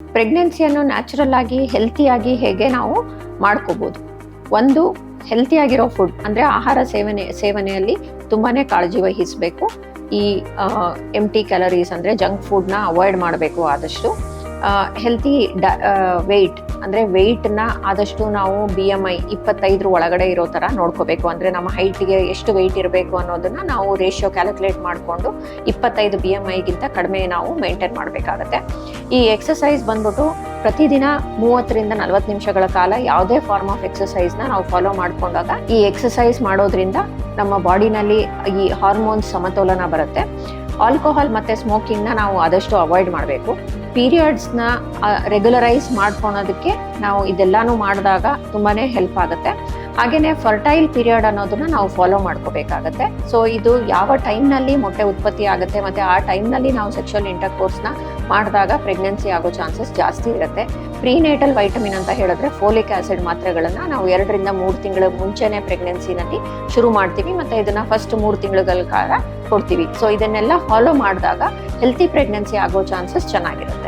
ಪ್ರೆಗ್ನೆನ್ಸಿಯನ್ನು natural ಆಗಿ ಹೆಲ್ತಿಯಾಗಿ ಹೇಗೆ ನಾವು ಮಾಡ್ಕೋಬೋದು. ಒಂದು ಹೆಲ್ತಿಯಾಗಿರೋ ಫುಡ್ ಅಂದರೆ ಆಹಾರ ಸೇವನೆ, ಸೇವನೆಯಲ್ಲಿ ತುಂಬಾ ಕಾಳಜಿ ವಹಿಸಬೇಕು. ಈ ಎಂ ಟಿ ಕ್ಯಾಲರೀಸ್ ಅಂದರೆ ಜಂಕ್ ಫುಡ್ನ ಅವಾಯ್ಡ್ ಮಾಡಬೇಕು ಆದಷ್ಟು. ಹೆಲ್ತಿ ಡ ವೆಯ್ಟ್ ಅಂದರೆ ವೆಯ್ಟನ್ನ ಆದಷ್ಟು ನಾವು ಬಿ ಎಂ ಐ ಇಪ್ಪತ್ತೈದರ ಒಳಗಡೆ ಇರೋ ಥರ ನೋಡ್ಕೋಬೇಕು. ಅಂದರೆ ನಮ್ಮ ಹೈಟಿಗೆ ಎಷ್ಟು ವೆಯ್ಟ್ ಇರಬೇಕು ಅನ್ನೋದನ್ನು ನಾವು ರೇಷಿಯೋ ಕ್ಯಾಲ್ಕುಲೇಟ್ ಮಾಡಿಕೊಂಡು ಇಪ್ಪತ್ತೈದು ಬಿ ಎಂ ಐಗಿಂತ ಕಡಿಮೆ ನಾವು ಮೇಂಟೈನ್ ಮಾಡಬೇಕಾಗತ್ತೆ. ಈ ಎಕ್ಸಸೈಸ್ ಬಂದ್ಬಿಟ್ಟು ಪ್ರತಿದಿನ ಮೂವತ್ತರಿಂದ ನಲವತ್ತು ನಿಮಿಷಗಳ ಕಾಲ ಯಾವುದೇ ಫಾರ್ಮ್ ಆಫ್ ಎಕ್ಸಸೈಸ್ನ ನಾವು ಫಾಲೋ ಮಾಡಿಕೊಂಡಾಗ ಈ ಎಕ್ಸಸೈಸ್ ಮಾಡೋದ್ರಿಂದ ನಮ್ಮ ಬಾಡಿನಲ್ಲಿ ಈ ಹಾರ್ಮೋನ್ಸ್ ಸಮತೋಲನ ಬರುತ್ತೆ. ಆಲ್ಕೋಹಾಲ್ ಮತ್ತು ಸ್ಮೋಕಿಂಗ್ನ ನಾವು ಆದಷ್ಟು ಅವಾಯ್ಡ್ ಮಾಡಬೇಕು. ಪೀರಿಯಡ್ಸ್ನ ರೆಗ್ಯುಲರೈಸ್ ಮಾಡ್ಕೊಳೋದಕ್ಕೆ ನಾವು ಇದೆಲ್ಲಾನು ಮಾಡಿದಾಗ ತುಂಬಾ ಹೆಲ್ಪ್ ಆಗುತ್ತೆ. ಹಾಗೆಯೇ ಫರ್ಟೈಲ್ ಪೀರಿಯಡ್ ಅನ್ನೋದನ್ನ ನಾವು ಫಾಲೋ ಮಾಡ್ಕೋಬೇಕಾಗತ್ತೆ. ಸೊ ಇದು ಯಾವ ಟೈಮ್ನಲ್ಲಿ ಮೊಟ್ಟೆ ಉತ್ಪತ್ತಿ ಆಗುತ್ತೆ ಮತ್ತು ಆ ಟೈಮ್ನಲ್ಲಿ ನಾವು ಸೆಕ್ಷುವಲ್ ಇಂಟರ್ಕೋರ್ಸ್ನ ಮಾಡಿದಾಗ ಪ್ರೆಗ್ನೆನ್ಸಿ ಆಗೋ ಚಾನ್ಸಸ್ ಜಾಸ್ತಿ ಇರುತ್ತೆ. ಪ್ರೀನೇಟಲ್ ವೈಟಮಿನ್ ಅಂತ ಹೇಳಿದ್ರೆ ಫೋಲಿಕ್ ಆಸಿಡ್ ಮಾತ್ರೆಗಳನ್ನು ನಾವು ಎರಡರಿಂದ ಮೂರು ತಿಂಗಳ ಮುಂಚೆನೇ ಪ್ರೆಗ್ನೆನ್ಸಿನಲ್ಲಿ ಶುರು ಮಾಡ್ತೀವಿ ಮತ್ತು ಇದನ್ನು ಫಸ್ಟ್ ಮೂರು ತಿಂಗಳ ಕಾಲ ಕೊಡ್ತೀವಿ. ಸೊ ಇದನ್ನೆಲ್ಲ ಫಾಲೋ ಮಾಡಿದಾಗ ಹೆಲ್ತಿ ಪ್ರೆಗ್ನೆನ್ಸಿ ಆಗೋ ಚಾನ್ಸಸ್ ಚೆನ್ನಾಗಿರುತ್ತೆ.